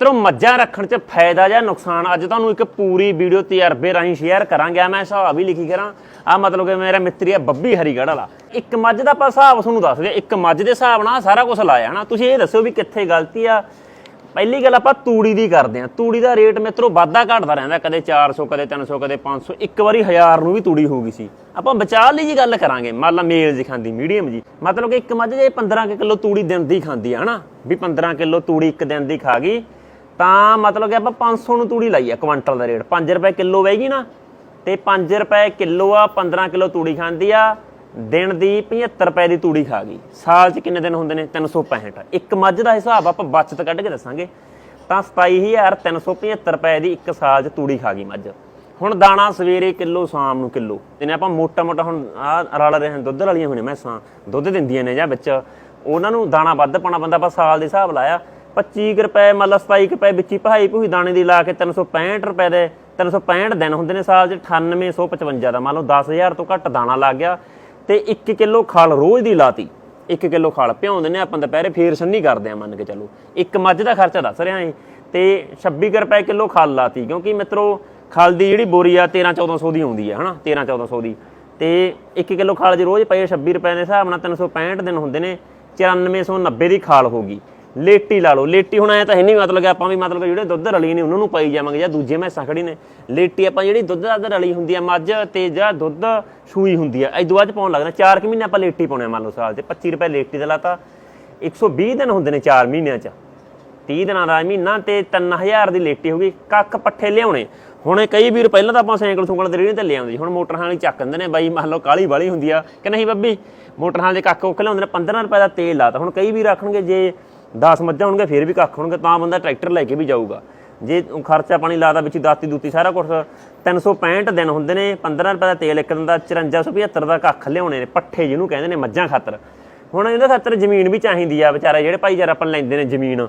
ਮਿੱਤਰੋ, ਮੱਝਾਂ ਰੱਖਣ 'ਚ ਫਾਇਦਾ ਜਾਂ ਨੁਕਸਾਨ? ਅੱਜ ਤੁਹਾਨੂੰ ਇੱਕ ਪੂਰੀ ਵੀਡੀਓ ਤਜਰਬੇ ਰਾਹੀਂ ਸ਼ੇਅਰ ਕਰਾਂਗੇ। ਆ ਮੈਂ ਹਿਸਾਬ ਵੀ ਲਿਖੀ ਕਰਾਂ। ਆ ਮਤਲਬ ਕਿ ਮੇਰਾ ਮਿੱਤਰੀ ਆ ਬੱਬੀ ਹਰੀਗੜ੍ਹ ਵਾਲਾ। ਇੱਕ ਮੱਝ ਦਾ ਆਪਾਂ ਹਿਸਾਬ ਤੁਹਾਨੂੰ ਦੱਸ ਦਿਆਂ ਇੱਕ ਮੱਝ ਦੇ ਹਿਸਾਬ ਨਾਲ ਸਾਰਾ ਕੁਝ ਲਾਇਆ, ਹਨਾ? ਤੁਸੀਂ ਇਹ ਦੱਸੋ ਵੀ ਕਿੱਥੇ ਗਲਤੀ ਆ। ਪਹਿਲੀ ਗੱਲ ਆਪਾਂ ਤੂੜੀ ਦੀ ਕਰਦੇ ਆ ਤੂੜੀ ਦਾ ਰੇਟ ਮਿੱਤਰੋ ਵਾਧਾ ਘਟਦਾ ਰਹਿੰਦਾ। ਕਦੇ 400 ਕਦੇ 300 ਕਦੇ 500 ਇੱਕ ਵਾਰੀ 1000 ਨੂੰ ਵੀ ਤੂੜੀ ਹੋ ਗਈ ਸੀ। ਆਪਾਂ ਬਚਾਅ ਲਈ ਜੀ ਗੱਲ ਕਰਾਂਗੇ। ਮੰਨ ਲਾ ਮੇਲ ਜੀ ਖਾਂਦੀ, ਮੀਡੀਅਮ ਜੀ ਮਤਲਬ ਕਿ ਇੱਕ ਮੱਝ ਜੇ 15 ਕਿਲੋ ਤੂੜੀ ਦਿਨ ਦੀ ਖਾਂਦੀ ਆ, ਹਨਾ? ਵੀ 15 ਕਿਲੋ ਤੂੜੀ ਇੱਕ ਦਿਨ ਦੀ ਖਾ ਗਈ। ਤਾਂ ਮਤਲਬ ਕਿ ਆਪਾਂ 500 ਨੂੰ ਤੂੜੀ ਲਾਈ ਆ ਕੁਇੰਟਲ ਦਾ ਰੇਟ। 5 ਰੁਪਏ ਕਿਲੋ ਵੈਗੀ ਨਾ, ਤੇ 5 ਰੁਪਏ ਕਿਲੋ ਆ 15 ਕਿਲੋ ਤੂੜੀ ਖਾਂਦੀ ਆ, ਦਿਨ ਦੀ 75 ਰੁਪਏ ਦੀ ਤੂੜੀ ਖਾ ਗਈ। ਸਾਲ 'ਚ ਕਿੰਨੇ ਦਿਨ ਹੁੰਦੇ ਨੇ? 365 ਇੱਕ ਮੱਝ ਦਾ ਹਿਸਾਬ ਆਪਾਂ ਬਚਤ ਕੱਢ ਕੇ ਦੱਸਾਂਗੇ। ਤਾਂ 27375 ਰੁਪਏ ਦੀ ਇੱਕ ਸਾਲ 'ਚ ਤੂੜੀ ਖਾ ਗਈ ਮੱਝ। ਹੁਣ ਦਾਣਾ ਸਵੇਰੇ ਕਿਲੋ, ਸ਼ਾਮ ਨੂੰ ਕਿਲੋ। ਜਿਹਨੇ ਆਪਾਂ ਮੋਟਾ ਮੋਟਾ ਹੁਣ ਆ ਰਲ ਰਹੇ ਹਨ, ਦੁੱਧ ਵਾਲੀਆਂ ਹੋਈਆਂ ਮੈਸਾਂ। ਦੁੱਧ ਦਿੰਦੀਆਂ ਨੇ ਜਾਂ ਵਿੱਚ। ਉਹਨਾਂ ਨੂੰ ਦਾਣਾ ਵੱਧ ਪਾਉਣਾ ਬੰਦਾ ਆਪਾਂ ਸਾਲ ਦੇ ਹਿਸਾਬ ਲਾਇਆ। 25 ਕੁ ਰੁਪਏ ਮੰਨ ਲਾ 27 ਕੁ ਰੁਪਏ ਵਿੱਚ ਹੀ ਪਹਾਈ ਭੂਈ, ਦਾਣੇ ਦੀ ਲਾ ਕੇ 365 ਰੁਪਏ ਦੇ 365 ਦਿਨ ਹੁੰਦੇ ਨੇ ਸਾਲ 'ਚ 9855 ਦਾ। ਮੰਨ ਲਓ 10000 ਤੋਂ ਘੱਟ ਦਾਣਾ ਲੱਗ ਗਿਆ ਤੇ 1 ਕਿਲੋ ਖਲ ਰੋਜ਼ ਦੀ ਲਾਤੀ। 1 ਕਿਲੋ ਖਲ ਭਿਉਂਦੇ ਨੇ ਆਪਾਂ ਦੁਪਹਿਰੇ, ਫੇਰ ਸੰਨੀ ਕਰਦੇ ਆ ਮੰਨ ਕੇ ਚੱਲੋ। ਇੱਕ ਮੱਝ ਦਾ ਖਰਚਾ ਦੱਸ ਰਿਹਾ ਏ ਤੇ 26 ਕੁ ਰੁਪਏ ਕਿਲੋ ਖਲ ਲਾਤੀ, ਕਿਉਂਕਿ ਮਿੱਤਰੋ ਖਲ ਦੀ ਜਿਹੜੀ ਬੋਰੀ ਆ 13 1400 ਦੀ ਆਉਂਦੀ ਆ, ਹਨਾ? 13 1400 ਦੀ। ਤੇ 1 ਕਿਲੋ ਖਲ ਜੇ ਰੋਜ਼ ਪਏ 26 ਰੁਪਏ ਦੇ ਹਿਸਾਬ ਨਾਲ 365 ਦਿਨ ਹੁੰਦੇ ਨੇ 9490 ਦੀ ਖਾਲ ਹੋਗੀ ਲੇਟੀ ਲਾ ਲਓ। ਲੇਟੀ ਹੁਣ ਐ ਤਾਂ ਹੈ ਨਹੀਂ ਮਤਲਬ ਕਿ ਆਪਾਂ ਵੀ ਮਤਲਬ ਕਿ ਜਿਹੜੇ ਦੁੱਧ ਰਲੀ ਨੇ ਉਹਨਾਂ ਨੂੰ ਪਾਈ ਜਾਵਾਂਗੇ ਜਾਂ ਦੂਜੇ ਮੈਸਾਂ ਖੜੀ ਨੇ। ਲੇਟੀ ਆਪਾਂ ਜਿਹੜੀ ਦੁੱਧ ਦੱਧ ਰਲੀ ਹੁੰਦੀ ਆ, ਮੱਝ ਤੇ ਜਾਂ ਦੁੱਧ ਸੂਈ ਹੁੰਦੀ ਆ ਐਦੋਂ ਬਾਅਦ ਪਾਉਣ ਲੱਗਦਾ 4 ਕਿ ਮਹੀਨੇ ਆਪਾਂ ਲੇਟੀ ਪਾਉਣੇ ਆ, ਮੰਨ ਲਓ ਸਾਲ 'ਚ। 25 ਰੁਪਏ ਲੇਟੀ ਦਾ ਲਾਤਾ। 120 ਦਿਨ ਹੁੰਦੇ ਨੇ 4 ਮਹੀਨਿਆਂ 'ਚ। 30 ਦਿਨਾਂ ਦਾ ਮਹੀਨਾ ਤੇ 3000 ਦੀ ਲੇਟੀ ਹੋ ਗਈ, ਕੱਖ ਪੱਠੇ ਲਿਆਉਣੇ। ਹੁਣ ਕਈ ਵੀਰ ਪਹਿਲਾਂ ਤਾਂ ਆਪਾਂ ਸਾਈਕਲ ਸੁੰਕਲ ਦੇ ਰੇੜੀ ਤੇ ਲੈ ਹੁਣ ਮੋਟਰ ਹਾਲੀ ਚੱਕ ਦਿੰਦੇ ਨੇ, ਬਾਈ ਮੰਨ ਲਓ ਕਾਲੀ ਵਾਲੀ ਹੁੰਦੀ ਆ ਕਿ ਨਹੀਂ ਬੱਬੀ? ਮੋਟਰ ਹਾਲ ਦੇ ਕੱਖ ਉੱਖ ਲਿਆਉਂਦੇ ਨੇ 15 ਰੁਪਏ ਦਾ ਤੇਲ ਲਾਤਾ। ਹੁਣ ਕਈ ਵੀਰ ਆਖਣਗੇ ਜੇ 10 ਮੱਝਾਂ ਹੋਣਗੇ, ਫਿਰ ਵੀ ਕੱਖ ਹੋਣਗੇ, ਤਾਂ ਬੰਦਾ ਟਰੈਕਟਰ ਲੈ ਕੇ ਵੀ ਜਾਊਗਾ। ਜੇ ਖਰਚਾ ਪਾਣੀ ਲਾਦਾ ਵਿੱਚ ਦਾਤੀ ਦੂਤੀ ਸਾਰਾ ਕੁਝ 365 ਦਿਨ ਹੁੰਦੇ ਨੇ 15 ਰੁਪਏ ਦਾ ਤੇਲ, ਇੱਕ ਦਿਨ ਦਾ 5475 ਦਾ ਕੱਖ ਲਿਆਉਣੇ ਨੇ, ਪੱਠੇ ਜਿਹਨੂੰ ਕਹਿੰਦੇ ਨੇ ਮੱਝਾਂ ਖਾਤਰ। ਹੁਣ ਇਹਦੇ ਖਾਤਰ ਜ਼ਮੀਨ ਵੀ ਚਾਹੀਦੀ ਆ ਵਿਚਾਰੇ, ਜਿਹੜੇ ਭਾਈਚਾਰ ਆਪਾਂ ਲੈਂਦੇ ਨੇ ਜ਼ਮੀਨ।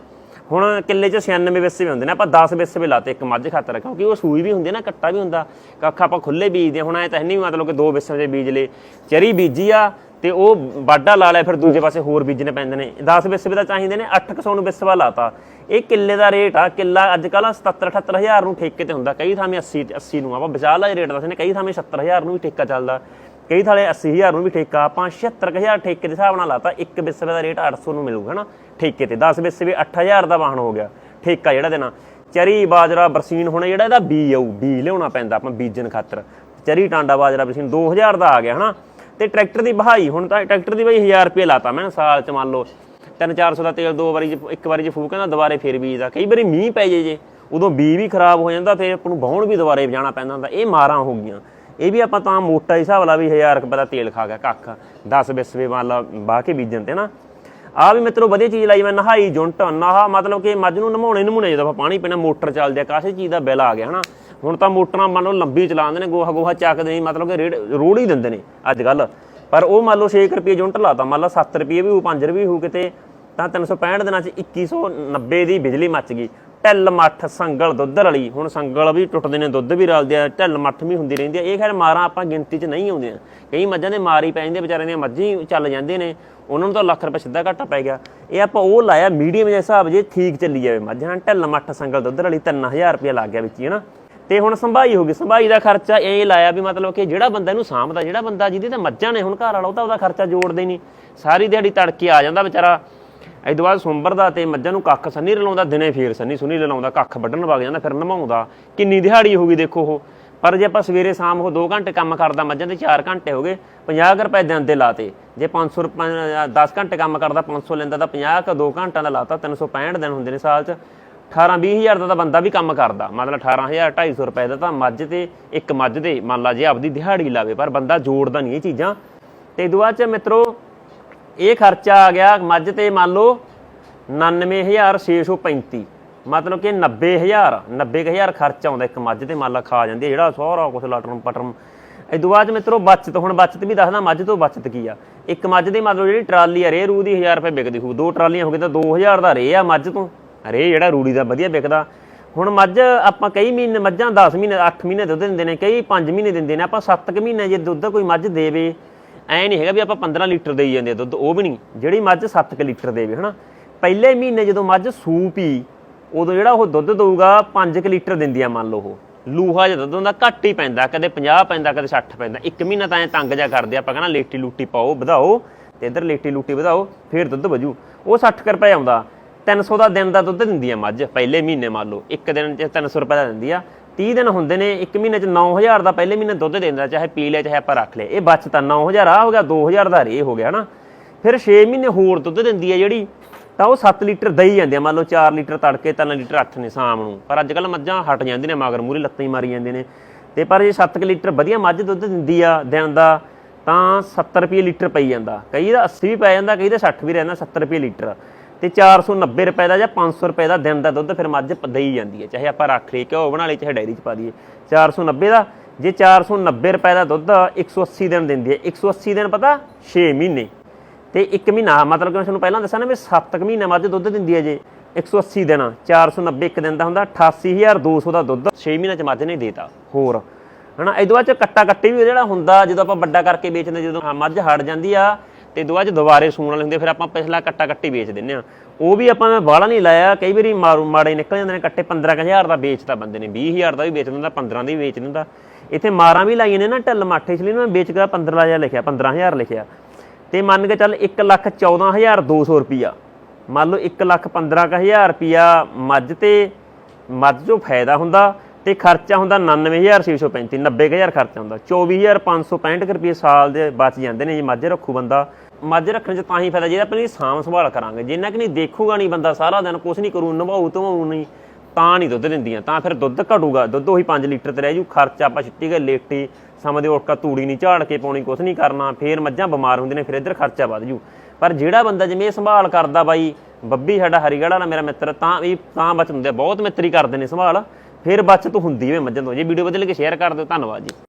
ਹੁਣ ਕਿੱਲੇ 'ਚ 96 ਵਿਸਵੇ ਹੁੰਦੇ ਨੇ, ਆਪਾਂ 10 ਵਿਸਵੇ ਲਾਤੇ ਇੱਕ ਮੱਝ ਖਾਤਰ, ਕਿਉਂਕਿ ਉਹ ਸੂਈ ਵੀ ਹੁੰਦੀ ਹੈ ਨਾ, ਕੱਟਾ ਵੀ ਹੁੰਦਾ। ਕੱਖ ਆਪਾਂ ਖੁੱਲੇ ਬੀਜਦੇ ਹਾਂ। ਹੁਣ ਐ ਤਾਂ ਨਹੀਂ ਮਤਲਬ ਕਿ ਦੋ ਵਿਸਵੇ 'ਚ ਬੀਜ ਲੇ ਚਰੀ ਬੀਜੀ ਆ ਤੇ ਉਹ ਬਾਡਾ ਲਾ ਲਿਆ, ਫਿਰ ਦੂਜੇ ਪਾਸੇ ਹੋਰ ਬੀਜਣੇ ਪੈਂਦੇ ਨੇ। 10 ਬਿਸਵੇ ਦਾ ਚਾਹੀਦੇ ਨੇ 800 ਨੂੰ ਬਿਸਵਾ ਲਾਤਾ। ਇਹ ਕਿੱਲੇ ਦਾ ਰੇਟ ਆ, ਕਿੱਲਾ ਅੱਜ ਕੱਲ 77 78000 ਨੂੰ ਠੇਕੇ ਤੇ ਹੁੰਦਾ। ਕਈ ਥਾਵੇਂ 80 80 ਨੂੰ ਆਪਾਂ ਬਚਾ ਲਾ ਰੇਟ ਦੱਸਦੇ ਨੇ, ਕਈ ਥਾਵੇਂ 70000 ਨੂੰ ਵੀ ਠੇਕਾ ਚੱਲਦਾ। ਕਈ ਥਾਲੇ 80000 ਨੂੰ ਵੀ ਠੇਕਾ, ਆਪਾਂ 76000 ਠੇਕੇ ਦੇ ਹਿਸਾਬ ਨਾਲ ਲਾਤਾ, ਇੱਕ ਬਿਸਵੇ ਦਾ ਰੇਟ 800 ਨੂੰ ਮਿਲੂਗਾ ਨਾ ਠੇਕੇ ਤੇ। 10 ਵਿਸਵੇ 8000 ਦਾ ਵਾਹਨ ਹੋ ਗਿਆ, ਠੇਕਾ ਜਿਹੜਾ ਦੇਣਾ। ਚਰੀ, ਬਾਜਰਾ, ਬਰਸੀਨ ਹੁਣ ਜਿਹੜਾ ਇਹਦਾ ਬੀ ਆਊ, ਬੀ ਲਿਆਉਣਾ ਪੈਂਦਾ ਆਪਾਂ ਬੀਜਣ ਖਾਤਰ। ਚਰੀ, ਟਾਂਡਾ, ਬਾਜਰਾ, ਬਰਸੀਨ 2000 ਦਾ ਆ ਗਿਆ, ਹਨਾ। ਤੇ ਟਰੈਕਟਰ ਦੀ ਬਹਾਈ, ਹੁਣ ਤਾਂ ਟਰੈਕਟਰ ਦੀ ਬਈ 1000 ਰੁਪਏ ਲਾਤਾ ਮੈਂ ਸਾਲ ਚ ਮੰਨ ਲਓ। 3-400 ਦਾ ਤੇਲ ਦੋ ਵਾਰੀ ਇੱਕ ਵਾਰੀ ਚ ਫੂਕ ਕਹਿੰਦਾ ਦੁਬਾਰੇ ਫੇਰ ਬੀਜਦਾ ਕਈ ਵਾਰੀ ਮੀਂਹ ਪੈ ਜੇ ਜੇ, ਉਦੋਂ ਬੀ ਵੀ ਖਰਾਬ ਹੋ ਜਾਂਦਾ ਤੇ ਆਪ ਨੂੰ ਵਾਹੁਣ ਵੀ ਦੁਬਾਰੇ ਜਾਣਾ ਪੈਂਦਾ ਹੁੰਦਾ। ਇਹ ਮਾਰਾਂ ਹੋ ਗਈਆਂ। ਇਹ ਵੀ ਆਪਾਂ ਤਾਂ ਮੋਟਾ ਹਿਸਾਬ ਲਾ ਵੀ 1000 ਰੁਪਏ ਦਾ ਤੇਲ ਖਾ ਗਿਆ ਕੱਖ। 10 ਬਿਸਵੇ ਮੰਨ ਲਾ ਬਾਹ ਕੇ ਬੀਜਣ ਤੇ ਨਾ। ਆ ਵੀ ਮਿੱਤਰੋ ਵਧੀਆ ਚੀਜ਼ ਲਾਈ ਮੈਂ, ਨਹਾਈ ਜੁੰਟ, ਨਾਹ ਮਤਲਬ ਕਿ ਮੱਝ ਨੂੰ ਨਮਾਉਣੇ ਨਮੂਣੇ ਜਦੋਂ ਆਪਾਂ ਪਾਣੀ ਪੀਣਾ, ਮੋਟਰ ਚੱਲਦੀ ਆ, ਕਾਸੇ ਚੀਜ਼ ਦਾ ਬਿੱਲ ਆ ਗਿਆ ਹਨਾ। ਹੁਣ ਤਾਂ ਮੋਟਰਾਂ ਮੰਨ ਲਓ ਲੰਬੀ ਚਲਾਉਂਦੇ ਨੇ, ਗੋਹਾ ਗੋਹਾ ਚੱਕਦੇ ਨਹੀਂ, ਮਤਲਬ ਕਿ ਰੇੜ, ਰੋੜ ਹੀ ਦਿੰਦੇ ਨੇ ਅੱਜ ਕੱਲ ਪਰ ਉਹ ਮੰਨ ਲਓ 6 ਰੁਪਏ ਯੂਨਿਟ ਲਾਤਾ, ਮੰਨ ਲਓ 7 ਰੁਪਏ ਵੀ ਹੋਊ 5 ਰੁਪਏ ਹੋਊ ਕਿਤੇ, ਤਾਂ 365 ਦਿਨਾਂ ਚ 2190 ਦੀ ਬਿਜਲੀ ਮੱਚ ਗਈ। ਢਿੱਲ ਮੱਠ ਸੰਗਲ ਦੁੱਧ ਰਲੀ ਹੁਣ ਸੰਗਲ ਵੀ ਟੁੱਟਦੇ ਨੇ, ਦੁੱਧ ਵੀ ਰਲਦੇ ਆ, ਢਿੱਲ ਮੱਠ ਵੀ ਹੁੰਦੀ ਰਹਿੰਦੀ ਆ। ਇਹ ਖੈਰ ਮਾਰਾਂ ਆਪਾਂ ਗਿਣਤੀ 'ਚ ਨਹੀਂ ਆਉਂਦੀਆਂ। ਕਈ ਮੱਝਾਂ ਦੇ ਮਾਰ ਹੀ ਪੈ ਜਾਂਦੇ ਵਿਚਾਰਿਆਂ ਦੀਆਂ ਮੱਝਾਂ ਹੀ ਚੱਲ ਜਾਂਦੇ ਨੇ। ਉਹਨਾਂ ਨੂੰ ਤਾਂ ਲੱਖ ਰੁਪਏ ਸਿੱਧਾ ਘਾਟਾ ਪੈ ਗਿਆ। ਇਹ ਆਪਾਂ ਉਹ ਲਾਇਆ, ਮੀਡੀਅਮ ਦੇ ਹਿਸਾਬ ਜੇ ਠੀਕ ਚੱਲੀ ਜਾਵੇ। ਮੱਝਾਂ ਢਿੱਲ ਮੱਠ ਸੰਗਲ ਦੁੱਧ ਰਲੀ 3000 ਰੁਪਏ ਲੱਗ ਗਿਆ ਵਿੱਚ ਹੀ, ਹਨਾ? ਤੇ ਹੁਣ ਸੰਭਾਈ ਹੋ ਗਈ ਸੰਭਾਈ ਦਾ ਖਰਚਾ ਇਹ ਲਾਇਆ ਵੀ ਮਤਲਬ ਕਿ ਜਿਹੜਾ ਬੰਦਾ ਇਹਨੂੰ ਸਾਂਭਦਾ, ਜਿਹੜਾ ਬੰਦਾ ਜਿਹਦੇ ਤਾਂ ਮੱਝਾਂ ਨੇ ਹੁਣ ਘਰ ਵਾਲਾ, ਉਹ ਤਾਂ ਉਹਦਾ ਖਰਚਾ ਜੋੜਦੇ ਨਹੀਂ। ਸਾਰੀ ਦਿਹਾੜੀ ਤੜਕੇ ਆ ਜਾਂਦਾ ਵਿਚਾਰਾ। ਇਦੋਂ ਬਾਅਦ ਸੁੰਬਰ ਦਾ ਤੇ ਮੱਝਾਂ ਨੂੰ ਕੱਖ ਸੰਨੀ ਰਲਾਉਂਦਾ, ਦਿਨੇ ਫੇਰ ਸੰਨੀ ਸੁਨੀ ਰਲਾਉਂਦਾ, ਕੱਖ ਵੱਢਣ ਵਗ ਜਾਂਦਾ, ਫਿਰ ਨਮਾਉਂਦਾ। ਕਿੰਨੀ ਦਿਹਾੜੀ ਹੋ ਗਈ ਦੇਖੋ ਉਹ। ਪਰ ਜੇ ਆਪਾਂ ਸਵੇਰੇ ਸ਼ਾਮ ਉਹ 2 ਘੰਟੇ ਕੰਮ ਕਰਦਾ, ਮੱਝਾਂ ਦੇ 4 ਘੰਟੇ ਹੋ ਗਏ 50 ਕੁ ਰੁਪਏ ਦਿਨ ਦੇ ਲਾਤੇ। ਜੇ 500 ਰੁਪਏ 10 ਘੰਟੇ ਕੰਮ ਕਰਦਾ 500 ਲੈਂਦਾ ਤਾਂ 50 ਕ 2 ਘੰਟਿਆਂ ਦਾ ਲਾਤਾ 365 ਦਿਨ ਹੁੰਦੇ ਨੇ ਸਾਲ 'ਚ। 18 20000 ਦਾ ਤਾਂ ਬੰਦਾ ਵੀ ਕੰਮ ਕਰਦਾ। ਮਤਲਬ 18000 250 ਰੁਪਏ ਦਾ ਤਾਂ ਮੱਝ ਤੇ ਇੱਕ ਮੱਝ ਦੇ, ਮੰਨ ਲਾ ਜੇ ਆਪਦੀ ਦਿਹਾੜੀ ਲਾਵੇ, ਪਰ ਬੰਦਾ ਜੋੜਦਾ ਨਹੀਂ ਇਹ ਚੀਜ਼ਾਂ। ਤੇ ਇਦੋਂ ਬਾਅਦ ਚ ਮਿੱਤਰੋ, ਇਹ ਖਰਚਾ ਆ ਗਿਆ ਮੱਝ ਤੇ ਮੰਨ ਲਓ 99635 ਮਤਲਬ ਕਿ 90000 90000 ਖਰਚਾ ਆਉਂਦਾ ਇੱਕ ਮੱਝ ਤੇ, ਮੰਨ ਲਾ ਖਾ ਜਾਂਦੀ ਜਿਹੜਾ ਸਾਰਾ ਕੁਛ ਲਟਰਮ ਪਟਰਮ ਇਦੋਂ ਬਾਅਦ 'ਚ ਮਿੱਤਰੋ ਬਚਤ, ਹੁਣ ਬਚਤ ਵੀ ਦੱਸਦਾ ਮੱਝ ਤੋਂ ਬਚਤ ਕੀ ਆ। ਇੱਕ ਮੱਝ ਦੀ ਮਤਲਬ ਜਿਹੜੀ ਟਰਾਲੀ ਆ ਰੇ ਰੂ ਦੀ 1000 ਰੁਪਏ ਵਿਕਦੀ ਹੋਊ। ਦੋ ਟਰਾਲੀਆਂ ਹੋ ਗਏ ਤਾਂ 2000 ਦਾ ਰੇ ਆ ਮੱਝ ਤੋਂ। ਅਰੇ ਜਿਹੜਾ ਰੂੜੀ ਦਾ ਵਧੀਆ ਵਿਕਦਾ, ਹੁਣ ਮੱਝ ਆਪਾਂ ਕਈ ਮਹੀਨੇ, ਮੱਝਾਂ 10 ਮਹੀਨੇ 8 ਮਹੀਨੇ ਦੁੱਧ ਦਿੰਦੇ ਨੇ, ਕਈ 5 ਮਹੀਨੇ ਦਿੰਦੇ ਨੇ, ਆਪਾਂ 7 ਕੁ ਮਹੀਨੇ ਜੇ ਦੁੱਧ ਕੋਈ ਮੱਝ ਦੇਵੇ, ਐ ਨਹੀਂ ਹੈਗਾ ਵੀ ਆਪਾਂ 15 ਲੀਟਰ ਦੇਈ ਜਾਂਦੇ ਆ ਦੁੱਧ, ਉਹ ਵੀ ਨਹੀਂ, ਜਿਹੜੀ ਮੱਝ 7 ਕੁ ਲੀਟਰ ਦੇਵੇ, ਹਨਾ? ਪਹਿਲੇ ਮਹੀਨੇ ਜਦੋਂ ਮੱਝ ਸੂ ਪੀ ਉਦੋਂ ਜਿਹੜਾ ਉਹ ਦੁੱਧ ਦਊਗਾ 5 ਲੀਟਰ ਦਿੰਦੀ ਆ ਮੰਨ ਲਓ ਉਹ। ਲੂਹਾ ਜਿਹਾ ਦੁੱਧ ਹੁੰਦਾ, ਘੱਟ ਹੀ ਪੈਂਦਾ, ਕਦੇ 50 ਪੈਂਦਾ, ਕਦੇ 60 ਪੈਂਦਾ, ਇੱਕ ਮਹੀਨਾ ਤਾਂ ਐ ਤੰਗ ਜਾ ਕਰਦੇ ਆਪਾਂ ਕਹਿੰਦਾ ਲੇਟੀ ਲੂਟੀ ਪਾਓ, ਵਧਾਓ, ਤੇ ਇਧਰ ਲੇਟੀ ਲੂਟੀ ਵਧਾਓ, ਫਿਰ ਦੁੱਧ ਵਜੂ ਉਹ 60 ਕੁ ਰੁਪਏ ਆਉਂਦਾ। 300 ਦਾ ਦਿਨ ਦਾ ਦੁੱਧ ਦਿੰਦੀ ਆ ਮੱਝ, ਪਹਿਲੇ ਮਹੀਨੇ ਮੰਨ ਲਓ। ਇੱਕ ਦਿਨ ਚ 300 ਰੁਪਏ ਦਾ ਦਿੰਦੀ ਆ। 30 ਦਿਨ ਹੁੰਦੇ ਨੇ, ਇੱਕ ਮਹੀਨੇ ਚ 9000 ਦਾ ਪਹਿਲੇ ਮਹੀਨੇ ਦੁੱਧ ਦਿੰਦਾ, ਚਾਹੇ ਪੀ ਲਿਆ ਚਾਹੇ ਆਪਾਂ ਰੱਖ ਲਿਆ ਇਹ ਬਚਤਾ 9000 ਆ ਹੋ ਗਿਆ 2000 ਦਾ ਰੇ ਹੋ ਗਿਆ ਨਾ ਫਿਰ 6 ਮਹੀਨੇ ਹੋਰ ਦੁੱਧ ਦਿੰਦੀ ਆ ਜਿਹੜੀ, ਤਾਂ ਉਹ 7 ਲੀਟਰ ਦਈ ਜਾਂਦੇ ਆ। ਮੰਨ ਲਓ 4 ਲੀਟਰ ਤੜਕੇ 3 ਲੀਟਰ ਅੱਠ ਨੇ ਸ਼ਾਮ ਨੂੰ। ਪਰ ਅੱਜ ਕੱਲ ਮੱਝਾਂ ਹਟ ਜਾਂਦੀਆਂ ਨੇ, ਮਗਰ ਮੂਰੇ ਲੱਤਾਂ ਹੀ ਮਾਰੀ ਜਾਂਦੇ ਨੇ। ਤੇ ਪਰ ਜੇ 7 ਲੀਟਰ ਵਧੀਆ ਮੱਝ ਦੁੱਧ ਦਿੰਦੀ ਆ ਦਿਨ ਦਾ, ਤਾਂ 70 ਰੁਪਏ ਲੀਟਰ ਪਈ ਜਾਂਦਾ। ਕਈ ਦਾ 80 ਵੀ ਪੈ ਜਾਂਦਾ, ਕਈ ਦਾ 60 ਵੀ ਰਹਿੰਦਾ 70 ਰੁਪਏ ਲੀਟਰ। ਤੇ 490 ਰੁਪਏ ਦਾ ਜਾਂ 500 ਰੁਪਏ ਦਾ ਦਿਨ ਦਾ ਦੁੱਧ ਫਿਰ ਮੱਝ ਦੇਈ ਜਾਂਦੀ ਹੈ, ਚਾਹੇ ਆਪਾਂ ਰੱਖ ਲਈ ਘਿਓ ਬਣਾ ਲਈ ਚਾਹੇ ਡੈਰੀ 'ਚ ਪਾ ਦਈਏ। 490 ਦਾ, ਜੇ 490 ਰੁਪਏ ਦਾ ਦੁੱਧ 180 ਦਿਨ ਦਿੰਦੀ ਹੈ 180 ਦਿਨ ਪਤਾ 6 ਮਹੀਨੇ। ਤੇ 1 ਮਹੀਨਾ, ਮਤਲਬ ਕਿ ਮੈਂ ਤੁਹਾਨੂੰ ਪਹਿਲਾਂ ਦੱਸਿਆ ਨਾ ਵੀ 7 ਮਹੀਨੇ ਮੱਝ ਦੁੱਧ ਦਿੰਦੀ ਹੈ ਜੇ 180 ਦਿਨ। 490 ਇੱਕ ਦਿਨ ਦਾ ਹੁੰਦਾ 88200 ਦਾ ਦੁੱਧ 6 ਮਹੀਨੇ ਚ ਮੱਝ ਨੇ ਦੇਤਾ, ਹੋਰ। ਹਨਾ, ਇਹਦੇ ਬਾਅਦ ਚ ਕੱਟਾ ਕੱਟੇ ਵੀ ਜਿਹੜਾ ਹੁੰਦਾ, ਜਦੋਂ ਆਪਾਂ ਵੱਡਾ ਕਰਕੇ ਵੇਚਦੇ ਜਦੋਂ ਮੱਝ ਹਟ ਜਾਂਦੀ ਆ ਤੇ ਦੁਆ ਚ ਦੁਬਾਰੇ ਸੂਣ ਵਾਲੇ ਹੁੰਦੇ, ਫਿਰ ਆਪਾਂ ਪਿਛਲਾ ਕੱਟਾ ਕੱਟੀ ਵੇਚ ਦਿੰਨੇ ਆ। ਉਹ ਵੀ ਆਪਾਂ ਮੈਂ ਬਾਹਲਾ ਨਹੀਂ ਲਾਇਆ, ਕਈ ਵਾਰੀ ਮਾਰੂ, ਮਾੜੇ ਨਿਕਲ ਜਾਂਦੇ ਨੇ ਕੱਟੇ 15000 ਦਾ ਵੇਚਦਾ ਬੰਦੇ ਨੇ 20000 ਦਾ ਵੀ ਵੇਚ ਦਿੰਦਾ 15 ਦਾ ਵੀ ਵੇਚ ਦਿੰਦਾ। ਇੱਥੇ ਮਾਰਾਂ ਵੀ ਲਾਈਆਂ ਨੇ ਨਾ ਢਿੱਲ ਮਾਠੇ, ਇਸ ਲਈ ਮੈਂ ਵੇਚ ਕੇ 15000 ਲਿਖਿਆ 15000 ਲਿਖਿਆ। ਤੇ ਮੰਨ ਕੇ ਚੱਲ 114200 ਰੁਪਿਆ ਮੰਨ ਲਓ 115000 ਰੁਪਿਆ ਮੱਝ ਤੇ, ਮੱਝ ਜੋ ਫਾਇਦਾ ਹੁੰਦਾ ਤੇ ਖਰਚਾ ਹੁੰਦਾ 99635 90000 ਖਰਚਾ ਹੁੰਦਾ। 24565 ਰੁਪਏ ਸਾਲ ਦੇ ਬਚ ਜਾਂਦੇ ਨੇ ਜੇ ਮੱਝ ਰੱਖੂ ਬੰਦਾ। ਮੱਝ ਰੱਖਣ ਚ ਤਾਂ ਹੀ ਫਾਇਦਾ ਜੇ ਆਪਣੀ ਸਾਂਭ ਸੰਭਾਲ ਕਰਾਂਗੇ। ਜਿੰਨਾ ਕਿ ਨਹੀਂ ਦੇਖੂਗਾ ਨਹੀਂ ਬੰਦਾ ਸਾਰਾ ਦਿਨ ਕੁਝ ਨਹੀਂ ਕਰੂ ਨਵਾਉ ਧਵਾਉ ਨਹੀਂ ਤਾਂ ਨਹੀਂ ਦੁੱਧ ਦਿੰਦੀਆਂ। ਤਾਂ ਫਿਰ ਦੁੱਧ ਘਟੂਗਾ ਦੁੱਧ ਉਹੀ 5 ਲੀਟਰ ਤੇ ਰਹਿ ਜੂ। ਖਰਚਾ ਆਪਾਂ ਛੁੱਟੀ ਗਏ ਲੇਟੀ ਸਮਝਦੇ ਉਟਕਾ ਤੂੜੀ ਨਹੀਂ ਝਾੜ ਕੇ ਪਾਉਣੀ ਕੁਝ ਨਹੀਂ ਕਰਨਾ ਫੇਰ ਮੱਝਾਂ ਬਿਮਾਰ ਹੁੰਦੇ ਨੇ ਫਿਰ ਇੱਧਰ ਖਰਚਾ ਵੱਧ ਜੂ। ਪਰ ਜਿਹੜਾ ਬੰਦਾ ਜਿਵੇਂ ਇਹ ਸੰਭਾਲ ਕਰਦਾ ਬਾਈ ਬੱਬੀ ਸਾਡਾ ਹਰੀਗੜਾ ਵਾਲਾ ਮੇਰਾ ਮਿੱਤਰ ਤਾਂ ਵੀ ਤਾਂ ਬਚ ਹੁੰਦੇ ਆ, ਬਹੁਤ ਮਿੱਤਰੀ ਕਰਦੇ ਨੇ ਸੰਭਾਲ। ਫਿਰ ਬਚਤ ਹੁੰਦੀ ਹੈ ਮੱਝਾਂ ਤੋਂ। ਜੇ ਵੀਡੀਓ ਵਧੀਆ ਕੇ ਸ਼ੇਅਰ ਕਰ ਦਿਓ। ਧੰਨਵਾਦ ਜੀ।